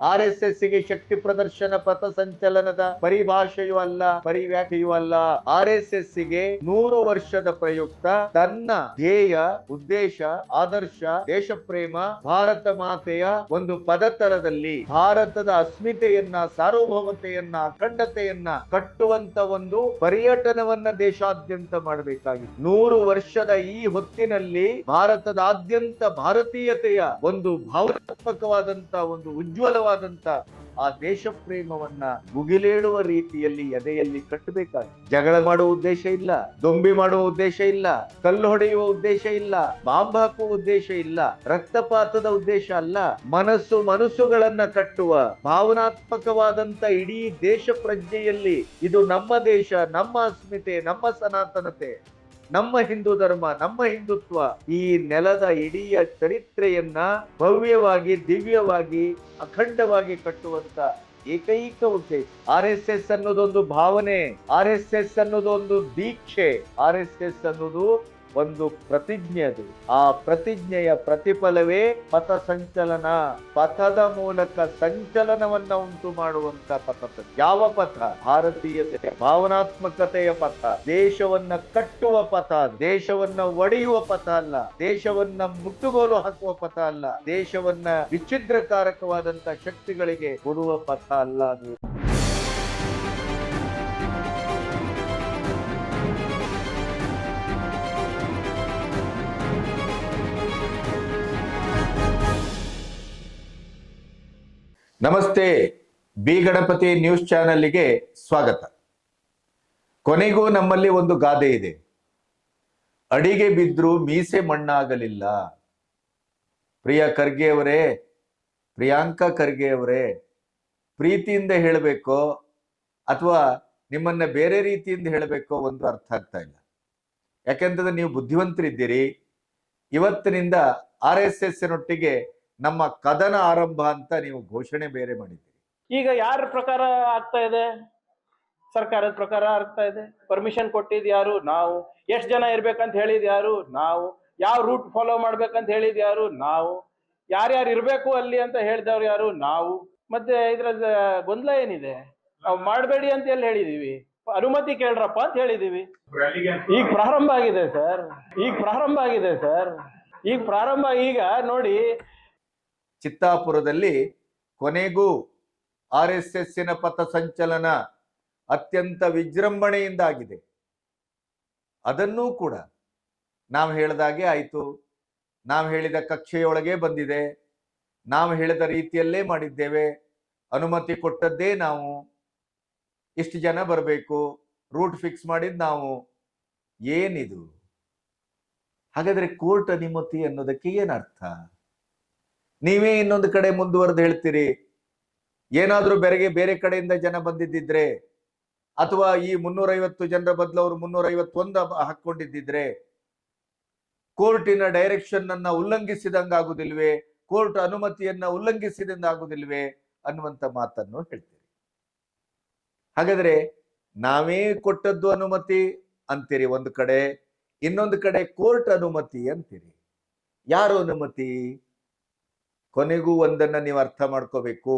R S ಎಸ್ಗೆ ಶಕ್ತಿ ಪ್ರದರ್ಶನ, ಪಥ ಸಂಚಲನದ ಪರಿಭಾಷೆಯೂ ಅಲ್ಲ, ಪರಿವ್ಯಾಖ್ಯೆಯೂ ಅಲ್ಲ. ಆರ್ ಎಸ್ ಎಸ್ಗೆ ನೂರು ವರ್ಷದ ಪ್ರಯುಕ್ತ ತನ್ನ ಧ್ಯೇಯ, ಉದ್ದೇಶ, ಆದರ್ಶ ದೇಶ ಪ್ರೇಮ ಭಾರತ ಮಾತೆಯ ಒಂದು ಪದತರದಲ್ಲಿ ಭಾರತದ ಅಸ್ಮಿತೆಯನ್ನ, ಸಾರ್ವಭೌಮತೆಯನ್ನ, ಅಖಂಡತೆಯನ್ನ ಕಟ್ಟುವಂತ ಒಂದು ಪರ್ಯಟನವನ್ನ ದೇಶಾದ್ಯಂತ ಮಾಡಬೇಕಾಗಿದೆ ನೂರು ವರ್ಷದ ಈ ಹೊತ್ತಿನಲ್ಲಿ ಭಾರತದಾದ್ಯಂತ ಭಾರತೀಯತೆಯ ಒಂದು ಭಾವನಾತ್ಮಕವಾದಂತಹ ಒಂದು ಉಜ್ವಲವಾದಂತ ಆ ದೇಶ ಪ್ರೇಮವನ್ನ ಮುಗಿಲೇಳುವ ರೀತಿಯಲ್ಲಿ ಎದೆಯಲ್ಲಿ ಕಟ್ಟಬೇಕಾಗಿದೆ ಜಗಳ ಮಾಡುವ ಉದ್ದೇಶ ಇಲ್ಲ, ದೊಂಬಿ ಮಾಡುವ ಉದ್ದೇಶ ಇಲ್ಲ, ಕಲ್ಲು ಹೊಡೆಯುವ ಉದ್ದೇಶ ಇಲ್ಲ, ಬಾಂಬ್ ಹಾಕುವ ಉದ್ದೇಶ ಇಲ್ಲ, ರಕ್ತಪಾತದ ಉದ್ದೇಶ ಅಲ್ಲ. ಮನಸ್ಸು ಮನಸ್ಸುಗಳನ್ನ ಕಟ್ಟುವ ಭಾವನಾತ್ಮಕವಾದಂತ ಇಡೀ ದೇಶ ಪ್ರಜ್ಞೆಯಲ್ಲಿ ಇದು ನಮ್ಮ ದೇಶ, ನಮ್ಮ ಅಸ್ಮಿತೆ, ನಮ್ಮ ಸನಾತನತೆ. ನಮ್ಮ ಹಿಂದೂ ಧರ್ಮ, ನಮ್ಮ ಹಿಂದುತ್ವ ಈ ನೆಲದ ಇಡೀ ಚರಿತ್ರೆಯನ್ನ ಭವ್ಯವಾಗಿ, ದಿವ್ಯವಾಗಿ, ಅಖಂಡವಾಗಿ ಕಟ್ಟುವಂತ ಏಕೈಕ ಉದ್ದೇಶ. ಆರ್ ಎಸ್ ಎಸ್ ಅನ್ನೋದೊಂದು ಭಾವನೆ, ಆರ್ ಎಸ್ ಎಸ್ ಅನ್ನೋದೊಂದು ದೀಕ್ಷೆ, ಆರ್ ಎಸ್ ಎಸ್ ಅನ್ನೋದು ಒಂದು ಪ್ರತಿಜ್ಞೆ ಅದು. ಆ ಪ್ರತಿಜ್ಞೆಯ ಪ್ರತಿಫಲವೇ ಪಥ ಸಂಚಲನ. ಪಥದ ಮೂಲಕ ಸಂಚಲನವನ್ನ ಉಂಟು ಮಾಡುವಂತ ಪಥ ಯಾವ ಪಥ? ಭಾರತೀಯತೆ ಭಾವನಾತ್ಮಕತೆಯ ಪಥ. ದೇಶವನ್ನ ಕಟ್ಟುವ ಪಥ. ದೇಶವನ್ನ ಒಡೆಯುವ ಪಥ ಅಲ್ಲ. ದೇಶವನ್ನ ಮುಟ್ಟುಗೋಲು ಹಾಕುವ ಪಥ ಅಲ್ಲ. ದೇಶವನ್ನ ವಿಚ್ಛಿದ್ರಕಾರಕವಾದಂತ ಶಕ್ತಿಗಳಿಗೆ ಕೊಡುವ ಪಥ ಅಲ್ಲ ಅದು. ನಮಸ್ತೆ, ಬಿ ಗಣಪತಿ ನ್ಯೂಸ್ ಚಾನೆಲ್ಗೆ ಸ್ವಾಗತ. ಕೊನೆಗೂ ನಮ್ಮಲ್ಲಿ ಒಂದು ಗಾದೆ ಇದೆ. ಅಡಿಗೆ ಬಿದ್ರು ಮೀಸೆ ಮಣ್ಣಾಗಲಿಲ್ಲ. ಪ್ರಿಯ ಖರ್ಗೆ ಅವರೇ, ಪ್ರಿಯಾಂಕಾ ಖರ್ಗೆ ಅವರೇ, ಪ್ರೀತಿಯಿಂದ ಹೇಳಬೇಕೋ ಅಥವಾ ನಿಮ್ಮನ್ನ ಬೇರೆ ರೀತಿಯಿಂದ ಹೇಳಬೇಕೋ ಒಂದು ಅರ್ಥ ಆಗ್ತಾ ಇಲ್ಲ. ಯಾಕೆಂತಂದ್ರೆ ನೀವು ಬುದ್ಧಿವಂತರಿದ್ದೀರಿ. ಇವತ್ತಿನಿಂದ ಆರ್ ಎಸ್ ಎಸ್ ನೊಟ್ಟಿಗೆ ನಮ್ಮ ಕದನ ಆರಂಭ ಅಂತ ನೀವು ಘೋಷಣೆ ಬೇರೆ ಮಾಡಿದ್ದೀರಿ. ಈಗ ಯಾರ ಪ್ರಕಾರ ಆಗ್ತಾ ಇದೆ? ಸರ್ಕಾರದ ಪ್ರಕಾರ ಆಗ್ತಾ ಇದೆ? ಪರ್ಮಿಷನ್ ಕೊಟ್ಟಿದ್ ಯಾರು? ನಾವು. ಎಷ್ಟು ಜನ ಇರ್ಬೇಕಂತ ಹೇಳಿದ್ ಯಾರು? ನಾವು. ಯಾವ ರೂಟ್ ಫಾಲೋ ಮಾಡ್ಬೇಕಂತ ಹೇಳಿದ್ ಯಾರು? ನಾವು. ಯಾರ್ಯಾರು ಇರ್ಬೇಕು ಅಲ್ಲಿ ಅಂತ ಹೇಳಿದವ್ರು ಯಾರು? ನಾವು. ಮತ್ತೆ ಇದ್ರ ಗೊಂದಲ ಏನಿದೆ? ನಾವು ಮಾಡಬೇಡಿ ಅಂತ ಎಲ್ಲಿ ಹೇಳಿದೀವಿ? ಅನುಮತಿ ಕೇಳ್ರಪ್ಪ ಅಂತ ಹೇಳಿದೀವಿ. ಈಗ ಪ್ರಾರಂಭ ಆಗಿದೆ ಸರ್. ಈಗ ಪ್ರಾರಂಭ ಆಗಿದೆ ಸರ್. ಈಗ ಪ್ರಾರಂಭ, ಈಗ ನೋಡಿ ಚಿತ್ತಾಪುರದಲ್ಲಿ ಕೊನೆಗೂ ಆರ್ ಎಸ್ ಎಸ್ಸಿನ ಪಥಸಂಚಲನ ಅತ್ಯಂತ ವಿಜೃಂಭಣೆಯಿಂದ ಆಗಿದೆ ಅದನ್ನೂ ಕೂಡ ನಾವು ಹೇಳಿದಾಗೆ ಆಯಿತು. ನಾವು ಹೇಳಿದ ಕಕ್ಷೆಯೊಳಗೆ ಬಂದಿದೆ. ನಾವು ಹೇಳಿದ ರೀತಿಯಲ್ಲೇ ಮಾಡಿದ್ದೇವೆ. ಅನುಮತಿ ಕೊಟ್ಟದ್ದೇ ನಾವು. ಇಷ್ಟು ಜನ ಬರಬೇಕು. ರೂಟ್ ಫಿಕ್ಸ್ ಮಾಡಿದ್ ನಾವು. ಏನಿದು? ಹಾಗಾದರೆ ಕೋರ್ಟ್ ಅನುಮತಿ ಅನ್ನೋದಕ್ಕೆ ಏನರ್ಥ ನೀವೇ ಇನ್ನೊಂದು ಕಡೆ ಮುಂದುವರೆದು ಹೇಳ್ತೀರಿ. ಏನಾದ್ರೂ ಬೆರೆಗೆ ಬೇರೆ ಕಡೆಯಿಂದ ಜನ ಬಂದಿದ್ದಿದ್ರೆ, ಅಥವಾ ಈ ಮುನ್ನೂರೈವತ್ತು ಜನರ ಬದಲು ಅವರು ಮುನ್ನೂರೈವತ್ತೊಂದು ಹಾಕೊಂಡಿದ್ದಿದ್ರೆ ಕೋರ್ಟಿನ ಡೈರೆಕ್ಷನ್ ಅನ್ನ ಉಲ್ಲಂಘಿಸಿದಂಗಾಗುದಿಲ್ವೇ ಕೋರ್ಟ್ ಅನುಮತಿಯನ್ನ ಉಲ್ಲಂಘಿಸಿದಂಗಾಗುದಿಲ್ವೇ ಅನ್ನುವಂತ ಮಾತನ್ನು ಹೇಳ್ತೀರಿ. ಹಾಗಾದ್ರೆ ನಾವೇ ಕೊಟ್ಟದ್ದು ಅನುಮತಿ ಅಂತೀರಿ ಒಂದು ಕಡೆ, ಇನ್ನೊಂದು ಕಡೆ ಕೋರ್ಟ್ ಅನುಮತಿ ಅಂತೀರಿ. ಯಾರು ಅನುಮತಿ? ಕೊನೆಗೂ ಒಂದನ್ನ ನೀವು ಅರ್ಥ ಮಾಡ್ಕೋಬೇಕು.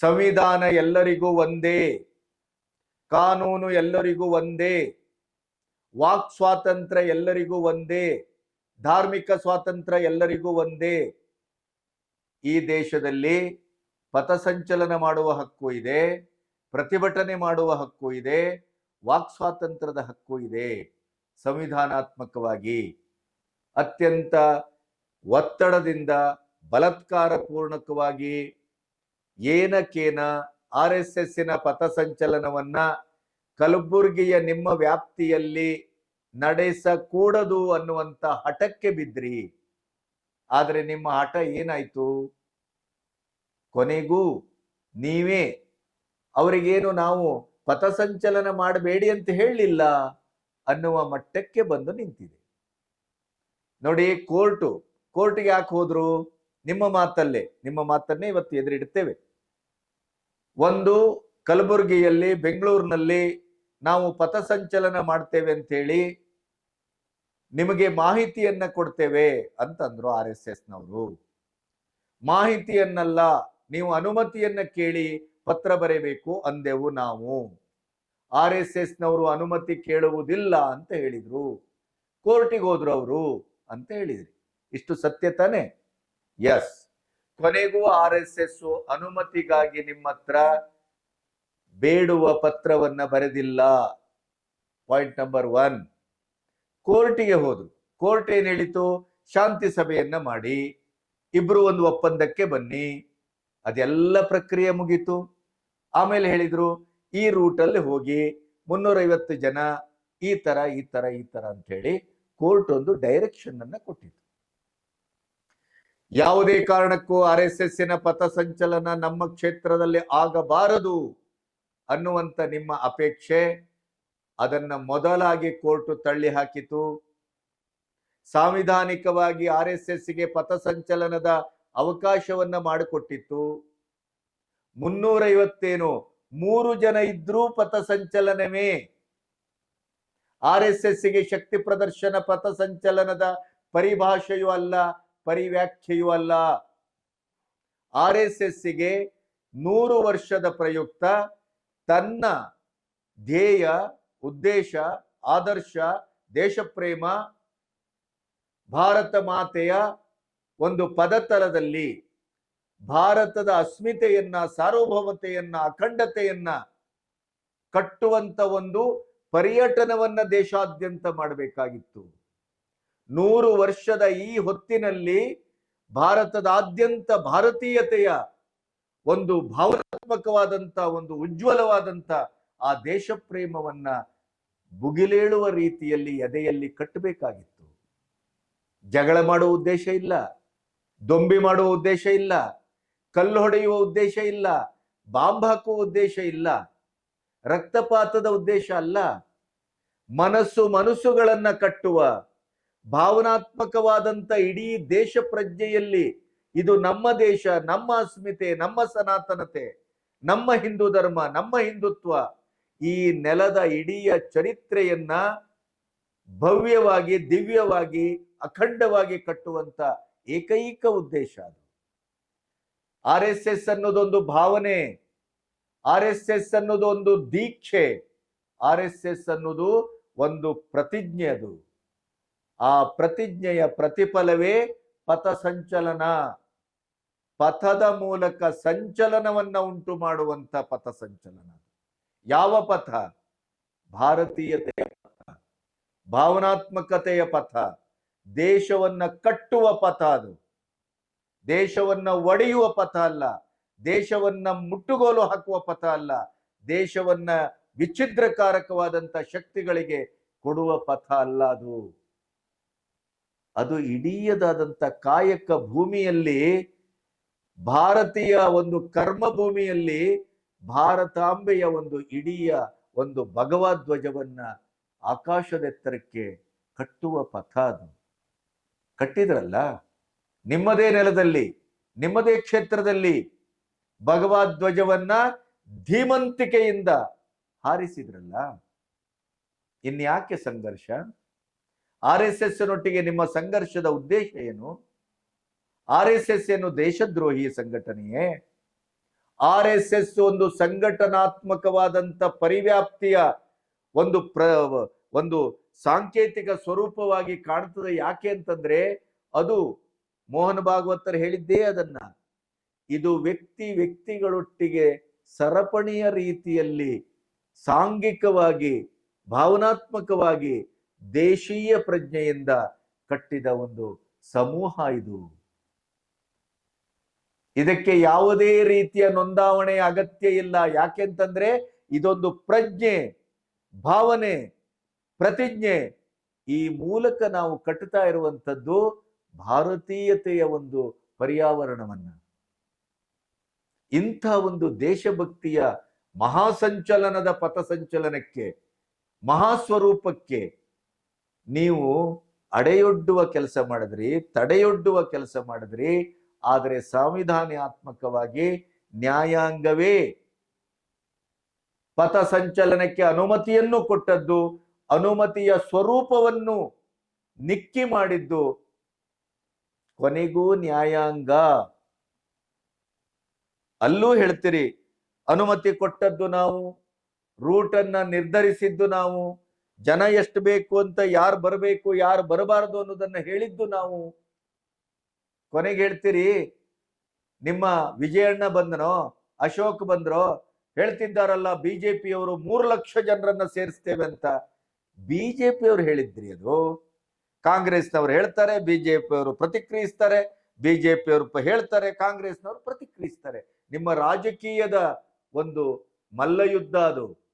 ಸಂವಿಧಾನ ಎಲ್ಲರಿಗೂ ಒಂದೇ, ಕಾನೂನು ಎಲ್ಲರಿಗೂ ಒಂದೇ, ವಾಕ್ ಸ್ವಾತಂತ್ರ್ಯ ಎಲ್ಲರಿಗೂ ಒಂದೇ, ಧಾರ್ಮಿಕ ಸ್ವಾತಂತ್ರ್ಯ ಎಲ್ಲರಿಗೂ ಒಂದೇ. ಈ ದೇಶದಲ್ಲಿ ಪಥಸಂಚಲನ ಮಾಡುವ ಹಕ್ಕು ಇದೆ, ಪ್ರತಿಭಟನೆ ಮಾಡುವ ಹಕ್ಕು ಇದೆ, ವಾಕ್ ಸ್ವಾತಂತ್ರ್ಯದ ಹಕ್ಕು ಇದೆ. ಸಂವಿಧಾನಾತ್ಮಕವಾಗಿ ಅತ್ಯಂತ ಒತ್ತಡದಿಂದ ಬಲಾತ್ಕಾರ ಪೂರ್ಣಕವಾಗಿ ಏನಕೇನ ಆರ್ ಎಸ್ ಎಸ್ಸಿನ ಪಥಸಂಚಲನವನ್ನ ಕಲಬುರ್ಗಿಯ ನಿಮ್ಮ ವ್ಯಾಪ್ತಿಯಲ್ಲಿ ನಡೆಸಕೂಡದು ಅನ್ನುವಂತ ಹಠಕ್ಕೆ ಬಿದ್ರಿ. ಆದರೆ ನಿಮ್ಮ ಹಠ ಏನಾಯ್ತು? ಕೊನೆಗೂ ನೀವೇ ಅವರಿಗೇನು ನಾವು ಪಥಸಂಚಲನ ಮಾಡಬೇಡಿ ಅಂತ ಹೇಳಲಿಲ್ಲ ಅನ್ನುವ ಮಟ್ಟಕ್ಕೆ ಬಂದು ನಿಂತಿದೆ. ನೋಡಿ ಕೋರ್ಟು, ಕೋರ್ಟ್ಗೆ ಯಾಕೆ ಹೋದ್ರು? ನಿಮ್ಮ ಮಾತಲ್ಲೇ, ನಿಮ್ಮ ಮಾತನ್ನೇ ಇವತ್ತು ಎದುರಿಡುತ್ತೇವೆ. ಒಂದು, ಕಲಬುರಗಿಯಲ್ಲಿ, ಬೆಂಗಳೂರಿನಲ್ಲಿ ನಾವು ಪಥಸಂಚಲನ ಮಾಡ್ತೇವೆ ಅಂತೇಳಿ ನಿಮಗೆ ಮಾಹಿತಿಯನ್ನ ಕೊಡ್ತೇವೆ ಅಂತಂದ್ರು ಆರ್ ಎಸ್ ಎಸ್ನವರು. ಮಾಹಿತಿಯನ್ನಲ್ಲ, ನೀವು ಅನುಮತಿಯನ್ನ ಕೇಳಿ ಪತ್ರ ಬರೆಯಬೇಕು ಅಂದೆವು ನಾವು. ಆರ್ ಎಸ್ ಎಸ್ನವರು ಅನುಮತಿ ಕೇಳುವುದಿಲ್ಲ ಅಂತ ಹೇಳಿದ್ರು. ಕೋರ್ಟಿಗೆ ಹೋದ್ರು ಅವರು ಅಂತ ಹೇಳಿದ್ರಿ. ಇಷ್ಟು ಸತ್ಯ ತಾನೆ? ಎಸ್ ಕೊನೆಗೂ ಆರ್ ಎಸ್ ಎಸ್ ಅನುಮತಿಗಾಗಿ ನಿಮ್ಮ ಹತ್ರ ಬೇಡುವ ಪತ್ರವನ್ನ ಬರೆದಿಲ್ಲ. ಪಾಯಿಂಟ್ ನಂಬರ್ ಒನ್ ಕೋರ್ಟಿಗೆ ಹೋದ್ರು. ಕೋರ್ಟ್ ಏನ್ ಹೇಳಿತು? ಶಾಂತಿ ಸಭೆಯನ್ನ ಮಾಡಿ. ಇಬ್ರು ಒಂದು ಒಪ್ಪಂದಕ್ಕೆ ಬನ್ನಿ. ಅದೆಲ್ಲ ಪ್ರಕ್ರಿಯೆ ಮುಗೀತು. ಆಮೇಲೆ ಹೇಳಿದ್ರು, ಈ ರೂಟಲ್ಲಿ ಹೋಗಿ ಮುನ್ನೂರೈವತ್ತು ಜನ ಈ ತರ ಈ ತರ ಈ ತರ ಅಂತ ಹೇಳಿ ಕೋರ್ಟ್ ಒಂದು ಡೈರೆಕ್ಷನ್ ಅನ್ನ ಕೊಟ್ಟಿತ್ತು ಯಾವುದೇ ಕಾರಣಕ್ಕೂ ಆರ್ ಎಸ್ ಪಥಸಂಚಲನ ನಮ್ಮ ಕ್ಷೇತ್ರದಲ್ಲಿ ಆಗಬಾರದು ಅನ್ನುವಂತ ನಿಮ್ಮ ಅಪೇಕ್ಷೆ. ಅದನ್ನ ಮೊದಲಾಗಿ ಕೋರ್ಟ್ ತಳ್ಳಿ ಹಾಕಿತು. ಸಾಂವಿಧಾನಿಕವಾಗಿ ಆರ್ ಎಸ್ ಎಸ್ಗೆ ಪಥಸಂಚಲನದ ಅವಕಾಶವನ್ನ ಮಾಡಿಕೊಟ್ಟಿತ್ತು. ಮುನ್ನೂರೈವತ್ತೇನು, ಮೂರು ಜನ ಇದ್ರೂ ಪಥಸಂಚಲನವೇ ಆರ್ ಎಸ್ ಎಸ್ಗೆ ಶಕ್ತಿ ಪ್ರದರ್ಶನ ಪಥಸಂಚಲನದ ಪರಿಭಾಷೆಯೂ ಅಲ್ಲ ಪರಿವ್ಯಾಖ್ಯೆಯೂ ಅಲ್ಲ ಆರ್ ಎಸ್ ಎಸ್ಗೆ ನೂರು ವರ್ಷದ ಪ್ರಯುಕ್ತ ತನ್ನ ಧ್ಯೇಯ, ಉದ್ದೇಶ, ಆದರ್ಶ, ದೇಶಪ್ರೇಮ, ಭಾರತ ಮಾತೆಯ ಒಂದು ಪದತಲದಲ್ಲಿ ಭಾರತದ ಅಸ್ಮಿತೆಯನ್ನ, ಸಾರ್ವಭೌಮತೆಯನ್ನ, ಅಖಂಡತೆಯನ್ನ ಕಟ್ಟುವಂತ ಒಂದು ಪರ್ಯಟನವನ್ನ ದೇಶಾದ್ಯಂತ ಮಾಡಬೇಕಾಗಿತ್ತು. ನೂರು ವರ್ಷದ ಈ ಹೊತ್ತಿನಲ್ಲಿ ಭಾರತದಾದ್ಯಂತ ಭಾರತೀಯತೆಯ ಒಂದು ಭಾವನಾತ್ಮಕವಾದಂತ, ಒಂದು ಉಜ್ವಲವಾದಂತ ಆ ದೇಶ ಪ್ರೇಮವನ್ನ ಬುಗಿಲೇಳುವ ರೀತಿಯಲ್ಲಿ ಎದೆಯಲ್ಲಿ ಕಟ್ಟಬೇಕಾಗಿತ್ತು. ಜಗಳ ಮಾಡುವ ಉದ್ದೇಶ ಇಲ್ಲ, ದೊಂಬಿ ಮಾಡುವ ಉದ್ದೇಶ ಇಲ್ಲ, ಕಲ್ಲು ಹೊಡೆಯುವ ಉದ್ದೇಶ ಇಲ್ಲ, ಬಾಂಬ್ ಹಾಕುವ ಉದ್ದೇಶ ಇಲ್ಲ, ರಕ್ತಪಾತದ ಉದ್ದೇಶ ಅಲ್ಲ. ಮನಸ್ಸು ಮನಸ್ಸುಗಳನ್ನ ಕಟ್ಟುವ ಭಾವನಾತ್ಮಕವಾದಂತ ಇಡೀ ದೇಶ ಪ್ರಜ್ಞೆಯಲ್ಲಿ ಇದು ನಮ್ಮ ದೇಶ, ನಮ್ಮ ಅಸ್ಮಿತೆ, ನಮ್ಮ ಸನಾತನತೆ, ನಮ್ಮ ಹಿಂದೂ ಧರ್ಮ, ನಮ್ಮ ಹಿಂದುತ್ವ ಈ ನೆಲದ ಇಡೀ ಚರಿತ್ರೆಯನ್ನ ಭವ್ಯವಾಗಿ, ದಿವ್ಯವಾಗಿ, ಅಖಂಡವಾಗಿ ಕಟ್ಟುವಂತ ಏಕೈಕ ಉದ್ದೇಶ ಅದು. ಆರ್ ಎಸ್ ಎಸ್ ಅನ್ನೋದೊಂದು ಭಾವನೆ, ಆರ್ ಎಸ್ ಎಸ್ ಅನ್ನೋದು ಒಂದು ದೀಕ್ಷೆ, ಆರ್ ಎಸ್ ಎಸ್ ಅನ್ನೋದು ಒಂದು ಪ್ರತಿಜ್ಞೆ ಅದು. ಆ ಪ್ರತಿಜ್ಞೆಯ ಪ್ರತಿಫಲವೇ ಪಥ ಸಂಚಲನ. ಪಥದ ಮೂಲಕ ಸಂಚಲನವನ್ನ ಉಂಟು ಮಾಡುವಂತ ಪಥಸಂಚಲನ ಯಾವ ಪಥ? ಭಾರತೀಯತೆಯ ಪಥ. ಭಾವನಾತ್ಮಕತೆಯ ಪಥ. ದೇಶವನ್ನ ಕಟ್ಟುವ ಪಥ ಅದು. ದೇಶವನ್ನ ಒಡೆಯುವ ಪಥ ಅಲ್ಲ. ದೇಶವನ್ನ ಮುಟ್ಟುಗೋಲು ಹಾಕುವ ಪಥ ಅಲ್ಲ. ದೇಶವನ್ನ ವಿಚ್ಛಿದ್ರಕಾರಕವಾದಂತ ಶಕ್ತಿಗಳಿಗೆ ಕೊಡುವ ಪಥ ಅಲ್ಲ ಅದು. ಅದು ಇಡೀಯದಾದಂಥ ಕಾಯಕ ಭೂಮಿಯಲ್ಲಿ, ಭಾರತೀಯ ಒಂದು ಕರ್ಮ ಭೂಮಿಯಲ್ಲಿ ಭಾರತಾಂಬೆಯ ಒಂದು ಇಡೀಯ ಒಂದು ಭಗವಧ್ವಜವನ್ನ ಆಕಾಶದೆತ್ತರಕ್ಕೆ ಕಟ್ಟುವ ಪಥ ಅದು. ಕಟ್ಟಿದ್ರಲ್ಲ? ನಿಮ್ಮದೇ ನೆಲದಲ್ಲಿ, ನಿಮ್ಮದೇ ಕ್ಷೇತ್ರದಲ್ಲಿ ಭಗವಧ್ವಜವನ್ನ ಧೀಮಂತಿಕೆಯಿಂದ ಹಾರಿಸಿದ್ರಲ್ಲ? ಇನ್ಯಾಕೆ ಸಂಘರ್ಷ? ಆರ್ ಎಸ್ ಎಸ್ ನೊಟ್ಟಿಗೆ ನಿಮ್ಮ ಸಂಘರ್ಷದ ಉದ್ದೇಶ ಏನು? ಆರ್ ಎಸ್ ಎಸ್ ಏನು ದೇಶದ್ರೋಹಿ ಸಂಘಟನೆಯೇ? ಆರ್ ಎಸ್ ಎಸ್ ಒಂದು ಸಂಘಟನಾತ್ಮಕವಾದಂತ ಪರಿವ್ಯಾಪ್ತಿಯ ಒಂದು ಪ್ರ, ಒಂದು ಸಾಂಕೇತಿಕ ಸ್ವರೂಪವಾಗಿ ಕಾಣ್ತದೆ ಯಾಕೆ ಅಂತಂದ್ರೆ ಅದು ಮೋಹನ್ ಭಾಗವತರ್ ಹೇಳಿದ್ದೇ ಅದನ್ನ. ಇದು ವ್ಯಕ್ತಿ ವ್ಯಕ್ತಿಗಳೊಟ್ಟಿಗೆ ಸರಪಣಿಯ ರೀತಿಯಲ್ಲಿ ಸಾಂಘಿಕವಾಗಿ, ಭಾವನಾತ್ಮಕವಾಗಿ ದೇಶೀಯ ಪ್ರಜ್ಞೆಯಿಂದ ಕಟ್ಟಿದ ಒಂದು ಸಮೂಹ ಇದು. ಇದಕ್ಕೆ ಯಾವುದೇ ರೀತಿಯ ನೋಂದಾವಣೆ ಅಗತ್ಯ ಇಲ್ಲ. ಯಾಕೆಂತಂದ್ರೆ ಇದೊಂದು ಪ್ರಜ್ಞೆ, ಭಾವನೆ, ಪ್ರತಿಜ್ಞೆ. ಈ ಮೂಲಕ ನಾವು ಕಟ್ಟುತ್ತಾ ಇರುವಂಥದ್ದು ಭಾರತೀಯತೆಯ ಒಂದು ಪರ್ಯಾವರಣವನ್ನ. ಇಂಥ ಒಂದು ದೇಶಭಕ್ತಿಯ ಮಹಾಸಂಚಲನದ ಪಥಸಂಚಲನಕ್ಕೆ, ಮಹಾಸ್ವರೂಪಕ್ಕೆ ನೀವು ಅಡೆಯೊಡ್ಡುವ ಕೆಲಸ ಮಾಡಿದ್ರಿ, ತಡೆಯೊಡ್ಡುವ ಕೆಲಸ ಮಾಡಿದ್ರಿ, ಆದರೆ ಸಂವಿಧಾನಾತ್ಮಕವಾಗಿ ನ್ಯಾಯಾಂಗವೇ. ಪಥಸಂಚಲನಕ್ಕೆ ಅನುಮತಿಯನ್ನು ಕೊಟ್ಟದ್ದು, ಅನುಮತಿಯ ಸ್ವರೂಪವನ್ನು ನಿಕ್ಕಿ ಮಾಡಿದ್ದು ಕೊನೆಗೂ ನ್ಯಾಯಾಂಗ. ಅಲ್ಲೂ ಹೇಳ್ತೀರಿ, ಅನುಮತಿ ಕೊಟ್ಟದ್ದು ನಾವು, ರೂಟನ್ನ ನಿರ್ಧರಿಸಿದ್ದು ನಾವು ಜನ ಎಷ್ಟು ಬೇಕು ಅಂತ ಯಾರು ಬರಬೇಕು, ಯಾರು ಬರಬಾರದು ಅನ್ನೋದನ್ನ ಹೇಳಿದ್ದು ನಾವು. ಕೊನೆಗೆ ಹೇಳ್ತೀರಿ, ನಿಮ್ಮ ವಿಜಯಣ್ಣ ಬಂದನೋ, ಅಶೋಕ್ ಬಂದ್ರೋ, ಹೇಳ್ತಿದ್ದಾರಲ್ಲ, ಬಿಜೆಪಿಯವರು ಮೂರು ಲಕ್ಷ ಜನರನ್ನ ಸೇರಿಸ್ತೇವೆ ಅಂತ. ಬಿಜೆಪಿ ಅವರು ಹೇಳಿದ್ರಿ ಅದು. ಕಾಂಗ್ರೆಸ್ನವ್ರು ಹೇಳ್ತಾರೆ ಬಿಜೆಪಿ ಅವರು ಪ್ರತಿಕ್ರಿಯಿಸ್ತಾರೆ ಬಿಜೆಪಿ ಅವರು ಪ- ಹೇಳ್ತಾರೆ, ಕಾಂಗ್ರೆಸ್ನವರು ಪ್ರತಿಕ್ರಿಯಿಸ್ತಾರೆ. ನಿಮ್ಮ ರಾಜಕೀಯದ ಒಂದು ಮಲ್ಲಯುದ್ಧ ಅದು.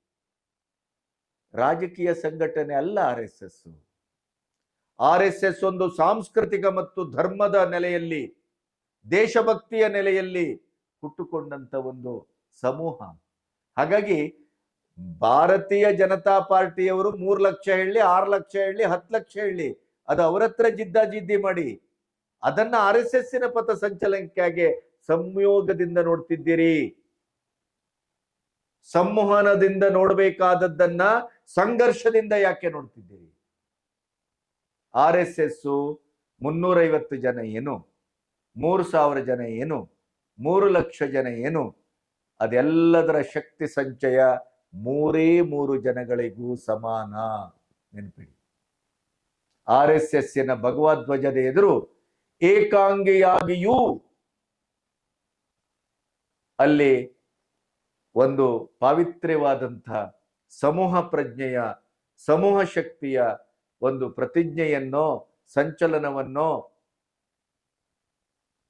ರಾಜಕೀಯ ಸಂಘಟನೆ ಅಲ್ಲ R S S. R S S ಒಂದು ಸಾಂಸ್ಕೃತಿಕ ಮತ್ತು ಧರ್ಮದ ನೆಲೆಯಲ್ಲಿ, ದೇಶಭಕ್ತಿಯ ನೆಲೆಯಲ್ಲಿ ಹುಟ್ಟುಕೊಂಡಂತ ಒಂದು ಸಮೂಹ. ಹಾಗಾಗಿ ಭಾರತೀಯ ಜನತಾ ಪಾರ್ಟಿಯವರು ಮೂರು ಲಕ್ಷ ಹೇಳಿ, ಆರು ಲಕ್ಷ ಹೇಳಿ, ಹತ್ತು ಲಕ್ಷ ಹೇಳಿ, ಅದು ಅವರತ್ರ ಜಿದ್ದಾಜಿದ್ದಿ ಮಾಡಿ, ಅದನ್ನ ಆರ್ ಎಸ್ ಎಸ್ಸಿನ ಪಥ ಸಂಚಲನಕ್ಕಾಗಿ ಸಂಯೋಗದಿಂದ ನೋಡ್ತಿದ್ದೀರಿ. ಸಂವಹನದಿಂದ ನೋಡಬೇಕಾದದ್ದನ್ನ ಸಂಘರ್ಷದಿಂದ ಯಾಕೆ ನೋಡ್ತಿದ್ದೀರಿ? ಆರ್ ಎಸ್ ಎಸ್ ಮುನ್ನೂರೈವತ್ತು ಜನ ಏನು? ಮೂರು ಸಾವಿರ ಜನ ಏನು? ಮೂರು ಲಕ್ಷ ಜನ ಏನು? ಅದೆಲ್ಲದರ ಶಕ್ತಿ ಸಂಚಯ ಮೂರೇ ಮೂರು ಜನಗಳಿಗೂ ಸಮಾನ ನೆನಪಿಡಿ. ಆರ್ ಎಸ್ ಎಸ್ಸಿನ ಭಗವದ್ವಜದ ಎದುರು ಏಕಾಂಗಿಯಾಗಿಯೂ ಅಲ್ಲಿ ಒಂದು ಪಾವಿತ್ರ್ಯವಾದಂಥ ಸಮೂಹ ಪ್ರಜ್ಞೆಯ, ಸಮೂಹ ಶಕ್ತಿಯ ಒಂದು ಪ್ರತಿಜ್ಞೆಯನ್ನೋ, ಸಂಚಲನವನ್ನೋ,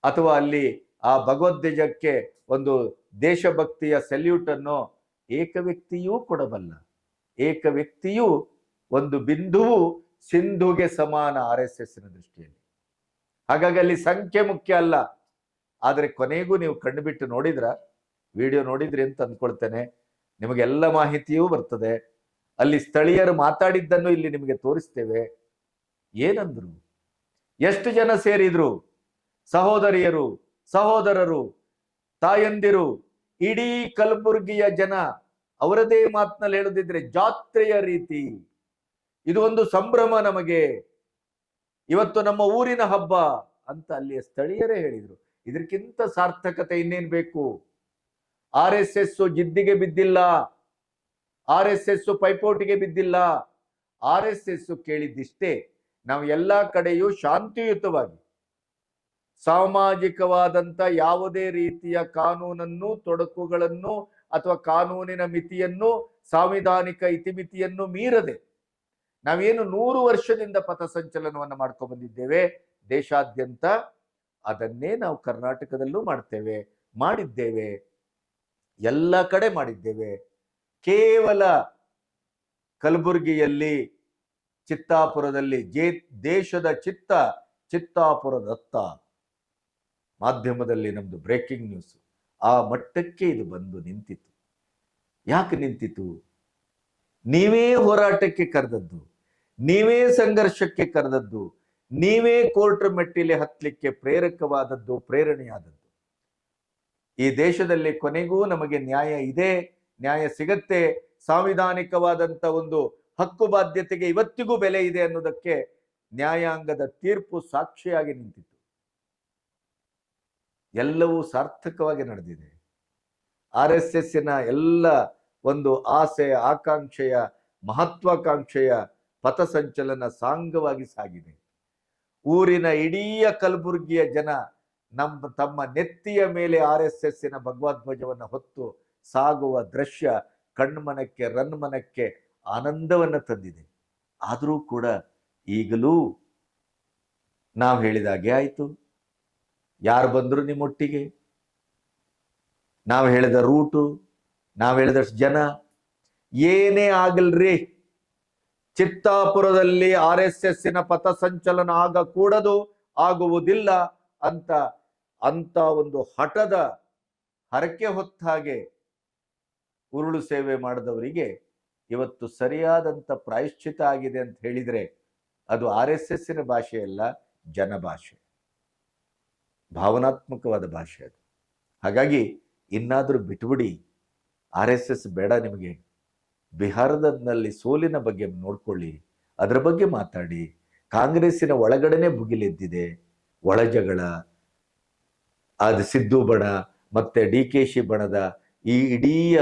ಅಥವಾ ಅಲ್ಲಿ ಆ ಭಗವದ್ಗೀಜಕ್ಕೆ ಒಂದು ದೇಶಭಕ್ತಿಯ ಸೆಲ್ಯೂಟ್ ಅನ್ನು ಏಕ ವ್ಯಕ್ತಿಯೂ ಕೊಡಬಲ್ಲ. ಏಕ ವ್ಯಕ್ತಿಯೂ ಒಂದು ಬಿಂದುವು ಸಿಂಧುಗೆ ಸಮಾನ ಆರ್ ಎಸ್ ಎಸ್ನ ದೃಷ್ಟಿಯಲ್ಲಿ. ಹಾಗಾಗಿ ಅಲ್ಲಿ ಸಂಖ್ಯೆ ಮುಖ್ಯ ಅಲ್ಲ. ಆದರೆ ಕೊನೆಗೂ ನೀವು ಕಣ್ಣು ಬಿಟ್ಟು ನೋಡಿದ್ರ? ವಿಡಿಯೋ ನೋಡಿದ್ರಿ ಅಂತ ಅಂದ್ಕೊಳ್ತೇನೆ. ನಿಮಗೆಲ್ಲ ಮಾಹಿತಿಯೂ ಬರ್ತದೆ. ಅಲ್ಲಿ ಸ್ಥಳೀಯರು ಮಾತಾಡಿದ್ದನ್ನು ಇಲ್ಲಿ ನಿಮಗೆ ತೋರಿಸ್ತೇವೆ. ಏನಂದ್ರು? ಎಷ್ಟು ಜನ ಸೇರಿದ್ರು? ಸಹೋದರಿಯರು, ಸಹೋದರರು, ತಾಯಂದಿರು, ಇಡೀ ಕಲಬುರ್ಗಿಯ ಜನ ಅವರದೇ ಮಾತಿನಲ್ಲಿ ಹೇಳುದಿದ್ರೆ ಜಾತ್ರೆಯ ರೀತಿ. ಇದು ಒಂದು ಸಂಭ್ರಮ ನಮಗೆ. ಇವತ್ತು ನಮ್ಮ ಊರಿನ ಹಬ್ಬ ಅಂತ ಅಲ್ಲಿಯ ಸ್ಥಳೀಯರೇ ಹೇಳಿದ್ರು. ಇದಕ್ಕಿಂತ ಸಾರ್ಥಕತೆ ಇನ್ನೇನು ಬೇಕು? ಆರ್ ಎಸ್ ಎಸ್ ಜಿದ್ದಿಗೆ ಬಿದ್ದಿಲ್ಲ, ಆರ್ ಎಸ್ ಎಸ್ ಪೈಪೋಟಿಗೆ ಬಿದ್ದಿಲ್ಲ. ಆರ್ ಎಸ್ ಎಸ್ ಕೇಳಿದ್ದಿಷ್ಟೇ, ನಾವು ಎಲ್ಲ ಕಡೆಯೂ ಶಾಂತಿಯುತವಾಗಿ ಸಾಮಾಜಿಕವಾದಂತ ಯಾವುದೇ ರೀತಿಯ ಕಾನೂನನ್ನು, ತೊಡಕುಗಳನ್ನು ಅಥವಾ ಕಾನೂನಿನ ಮಿತಿಯನ್ನು, ಸಾಂವಿಧಾನಿಕ ಇತಿಮಿತಿಯನ್ನು ಮೀರದೆ, ನಾವೇನು ನೂರು ವರ್ಷದಿಂದ ಪಥಸಂಚಲನವನ್ನು ಮಾಡ್ಕೊಂಡು ಬಂದಿದ್ದೇವೆ, ದೇಶಾದ್ಯಂತ ಅದನ್ನೇ ನಾವು ಕರ್ನಾಟಕದಲ್ಲೂ ಮಾಡ್ತೇವೆ, ಮಾಡಿದ್ದೇವೆ. ಎಲ್ಲ ಕಡೆ ಮಾಡಿದ್ದೇವೆ. ಕೇವಲ ಕಲಬುರಗಿಯಲ್ಲಿ ಚಿತ್ತಾಪುರದಲ್ಲಿ ಜೇ, ದೇಶದ ಚಿತ್ತ ಚಿತ್ತಾಪುರದತ್ತ ಮಾಧ್ಯಮದಲ್ಲಿ ನಮ್ದು ಬ್ರೇಕಿಂಗ್ ನ್ಯೂಸ್ ಆ ಮಟ್ಟಕ್ಕೆ ಇದು ಬಂದು ನಿಂತಿತ್ತು. ಯಾಕೆ ನಿಂತಿತು ನೀವೇ ಹೋರಾಟಕ್ಕೆ ಕರೆದದ್ದು. ನೀವೇ ಸಂಘರ್ಷಕ್ಕೆ ಕರೆದದ್ದು. ನೀವೇ ಕೋರ್ಟ್ ಮೆಟ್ಟಿಲೆ ಹತ್ತಲಿಕ್ಕೆ ಪ್ರೇರಕವಾದದ್ದು, ಪ್ರೇರಣೆಯಾದದ್ದು. ಈ ದೇಶದಲ್ಲಿ ಕೊನೆಗೂ ನಮಗೆ ನ್ಯಾಯ ಇದೆ, ನ್ಯಾಯ ಸಿಗತ್ತೆ. ಸಾಂವಿಧಾನಿಕವಾದಂತ ಒಂದು ಹಕ್ಕು ಬಾಧ್ಯತೆಗೆ ಇವತ್ತಿಗೂ ಬೆಲೆ ಇದೆ ಅನ್ನೋದಕ್ಕೆ ನ್ಯಾಯಾಂಗದ ತೀರ್ಪು ಸಾಕ್ಷಿಯಾಗಿ ನಿಂತಿತ್ತು. ಎಲ್ಲವೂ ಸಾರ್ಥಕವಾಗಿ ನಡೆದಿದೆ. ಆರ್ ಎಸ್ ಎಸ್ಸಿನ ಎಲ್ಲ ಒಂದು ಆಸೆ, ಆಕಾಂಕ್ಷೆಯ, ಮಹತ್ವಾಕಾಂಕ್ಷೆಯ ಪಥಸಂಚಲನ ಸಾಂಗವಾಗಿ ಸಾಗಿದೆ. ಊರಿನ ಇಡೀ ಕಲಬುರ್ಗಿಯ ಜನ ನಮ್ಮ, ತಮ್ಮ ನೆತ್ತಿಯ ಮೇಲೆ ಆರ್ ಎಸ್ ಎಸ್ಸಿನ ಭಗವದ್ವಜವನ್ನು ಹೊತ್ತು ಸಾಗುವ ದೃಶ್ಯ ಕಣ್ಮನಕ್ಕೆ ರನ್ಮನಕ್ಕೆ ಆನಂದವನ್ನ ತಂದಿದೆ. ಆದರೂ ಕೂಡ ಈಗಲೂ ನಾವು ಹೇಳಿದಾಗೆ ಆಯ್ತು. ಯಾರು ಬಂದ್ರು ನಿಮ್ಮೊಟ್ಟಿಗೆ? ನಾವು ಹೇಳಿದ ರೂಟು, ನಾವು ಹೇಳಿದಷ್ಟು ಜನ. ಏನೇ ಆಗಲ್ರಿ, ಚಿತ್ತಾಪುರದಲ್ಲಿ ಆರ್ ಎಸ್ ಎಸ್ಸಿನ ಪಥಸಂಚಲನ ಆಗಕೂಡದು, ಆಗುವುದಿಲ್ಲ. ಅಂತ ಅಂತ ಒಂದು ಹಠದ ಹರಕೆ ಹೊತ್ತ ಹಾಗೆ ಉರುಳು ಸೇವೆ ಮಾಡಿದವರಿಗೆ ಇವತ್ತು ಸರಿಯಾದಂಥ ಪ್ರಾಯಶ್ಚಿತ ಆಗಿದೆ ಅಂತ ಹೇಳಿದರೆ ಅದು ಆರ್ ಎಸ್ ಎಸ್ಸಿನ ಭಾಷೆಯಲ್ಲ ಜನಭಾಷೆ. ಭಾವನಾತ್ಮಕವಾದ ಭಾಷೆ ಅದು. ಹಾಗಾಗಿ ಇನ್ನಾದರೂ ಬಿಟ್ಬಿಡಿ, ಆರ್ ಎಸ್ ಎಸ್ ಬೇಡ ನಿಮಗೆ. ಬಿಹಾರದಲ್ಲಿ ಸೋಲಿನ ಬಗ್ಗೆ ನೋಡ್ಕೊಳ್ಳಿ, ಅದರ ಬಗ್ಗೆ ಮಾತಾಡಿ. ಕಾಂಗ್ರೆಸ್ಸಿನ ಒಳಗಡೆನೆ ಭುಗಿಲೆದ್ದಿದೆ. ಒಳ ಜಗಳ ಅದು ಸಿದ್ದು ಬಣ, ಮತ್ತೆ ಡಿ ಕೆ ಶಿ ಬಣದ ಈ ಇಡೀ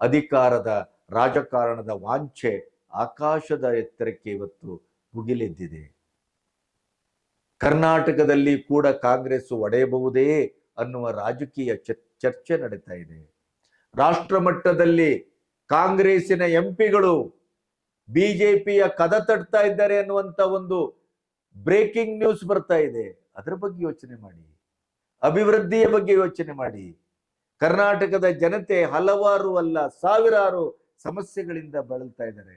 ಅಧಿಕಾರದ ರಾಜಕಾರಣದ ವಾಂಛೆ ಆಕಾಶದ ಎತ್ತರಕ್ಕೆ ಇವತ್ತು ಮುಗಿಲೆದ್ದಿದೆ. ಕರ್ನಾಟಕದಲ್ಲಿ ಕೂಡ ಕಾಂಗ್ರೆಸ್ ಒಡೆಯಬಹುದೇ ಅನ್ನುವ ರಾಜಕೀಯ ಚರ್- ಚರ್ಚೆ ನಡೀತಾ ಇದೆ. ರಾಷ್ಟ್ರ ಮಟ್ಟದಲ್ಲಿ ಕಾಂಗ್ರೆಸ್ಸಿನ ಎಂಪಿಗಳು ಬಿಜೆಪಿಯ ಕದ ತಡ್ತಾ ಇದ್ದಾರೆ ಅನ್ನುವಂತ ಒಂದು ಬ್ರೇಕಿಂಗ್ ನ್ಯೂಸ್ ಬರ್ತಾ ಇದೆ. ಅದರ ಬಗ್ಗೆ ಯೋಚನೆ ಮಾಡಿ. ಅಭಿವೃದ್ಧಿಯ ಬಗ್ಗೆ ಯೋಚನೆ ಮಾಡಿ. ಕರ್ನಾಟಕದ ಜನತೆ ಹಲವಾರು ಅಲ್ಲ, ಸಾವಿರಾರು ಸಮಸ್ಯೆಗಳಿಂದ ಬಳಲ್ತಾ ಇದ್ದಾರೆ.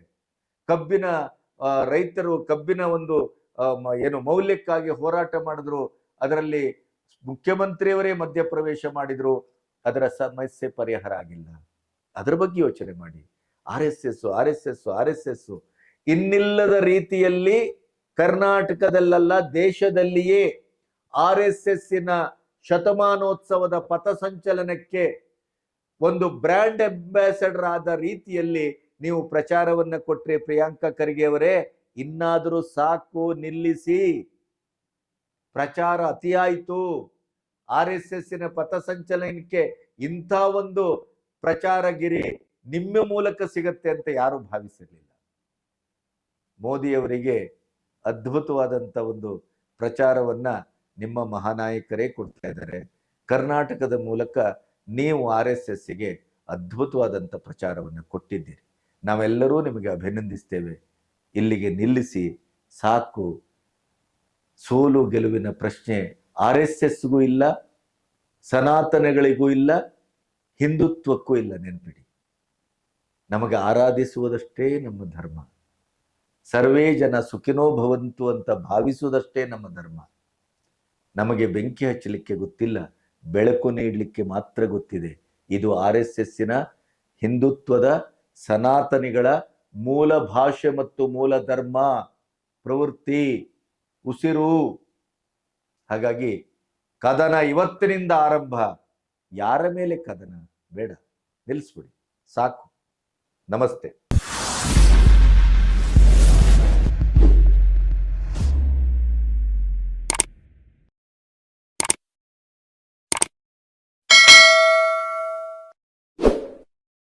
ಕಬ್ಬಿನ ರೈತರು ಕಬ್ಬಿನ ಒಂದು ಏನು ಮೌಲ್ಯಕ್ಕಾಗಿ ಹೋರಾಟ ಮಾಡಿದ್ರು. ಅದರಲ್ಲಿ ಮುಖ್ಯಮಂತ್ರಿಯವರೇ ಮಧ್ಯಪ್ರವೇಶ ಮಾಡಿದ್ರು. ಅದರ ಸಮಸ್ಯೆ ಪರಿಹಾರ ಆಗಿಲ್ಲ. ಅದರ ಬಗ್ಗೆ ಯೋಚನೆ ಮಾಡಿ. R S S, R S S, R S S ಇನ್ನಿಲ್ಲದ ರೀತಿಯಲ್ಲಿ ಕರ್ನಾಟಕದಲ್ಲಲ್ಲ, ದೇಶದಲ್ಲಿಯೇ ಆರ್ ಎಸ್ ಎಸ್ಸಿನ ಶತಮಾನೋತ್ಸವದ ಪಥಸಂಚಲನಕ್ಕೆ ಒಂದು ಬ್ರ್ಯಾಂಡ್ ಅಂಬಾಸಡರ್ ಆದ ರೀತಿಯಲ್ಲಿ ನೀವು ಪ್ರಚಾರವನ್ನ ಕೊಟ್ರೆ ಪ್ರಿಯಾಂಕಾ ಖರ್ಗೆ ಅವರೇ, ಇನ್ನಾದರೂ ಸಾಕು, ನಿಲ್ಲಿಸಿ. ಪ್ರಚಾರ ಅತಿಯಾಯಿತು ಆರ್ ಎಸ್ ಎಸ್ಸಿನ ಪಥಸಂಚಲನಕ್ಕೆ ಇಂಥ ಒಂದು ಪ್ರಚಾರಗಿರಿ ನಿಮ್ಮ ಮೂಲಕ ಸಿಗತ್ತೆ ಅಂತ ಯಾರು ಭಾವಿಸಿರಲಿಲ್ಲ. ಮೋದಿಯವರಿಗೆ ಅದ್ಭುತವಾದಂತ ಒಂದು ಪ್ರಚಾರವನ್ನ ನಿಮ್ಮ ಮಹಾನಾಯಕರೇ ಕೊಡ್ತಾ ಇದ್ದಾರೆ. ಕರ್ನಾಟಕದ ಮೂಲಕ ನೀವು ಆರ್ ಎಸ್ ಎಸ್ಗೆ ಅದ್ಭುತವಾದಂಥ ಪ್ರಚಾರವನ್ನು ಕೊಟ್ಟಿದ್ದೀರಿ. ನಾವೆಲ್ಲರೂ ನಿಮಗೆ ಅಭಿನಂದಿಸ್ತೇವೆ. ಇಲ್ಲಿಗೆ ನಿಲ್ಲಿಸಿ ಸಾಕು. ಸೋಲು ಗೆಲುವಿನ ಪ್ರಶ್ನೆ ಆರ್ ಎಸ್ ಎಸ್ಗೂ ಇಲ್ಲ, ಸನಾತನಗಳಿಗೂ ಇಲ್ಲ, ಹಿಂದುತ್ವಕ್ಕೂ ಇಲ್ಲ ನೆನ್ಪಿಡಿ. ನಮಗೆ ಆರಾಧಿಸುವುದಷ್ಟೇ ನಮ್ಮ ಧರ್ಮ. ಸರ್ವೇ ಜನ ಸುಖಿನೋ ಭವಂತು ಅಂತ ಭಾವಿಸುವುದಷ್ಟೇ ನಮ್ಮ ಧರ್ಮ. ನಮಗೆ ಬೆಂಕಿ ಹಚ್ಚಲಿಕ್ಕೆ ಗೊತ್ತಿಲ್ಲ, ಬೆಳಕು ನೀಡಲಿಕ್ಕೆ ಮಾತ್ರ ಗೊತ್ತಿದೆ. ಇದು ಆರ್ ಎಸ್ ಎಸ್ಸಿನ ಹಿಂದುತ್ವದ ಸನಾತನಿಗಳ ಮೂಲ ಭಾಷೆ ಮತ್ತು ಮೂಲ ಧರ್ಮ. ಪ್ರವೃತ್ತಿ, ಉಸಿರು. ಹಾಗಾಗಿ ಕದನ ಇವತ್ತಿನಿಂದ ಆರಂಭ. ಯಾರ ಮೇಲೆ ಕದನ? ಬೇಡ, ನಿಲ್ಲಿಸ್ಬಿಡಿ. ಸಾಕು. ನಮಸ್ತೆ.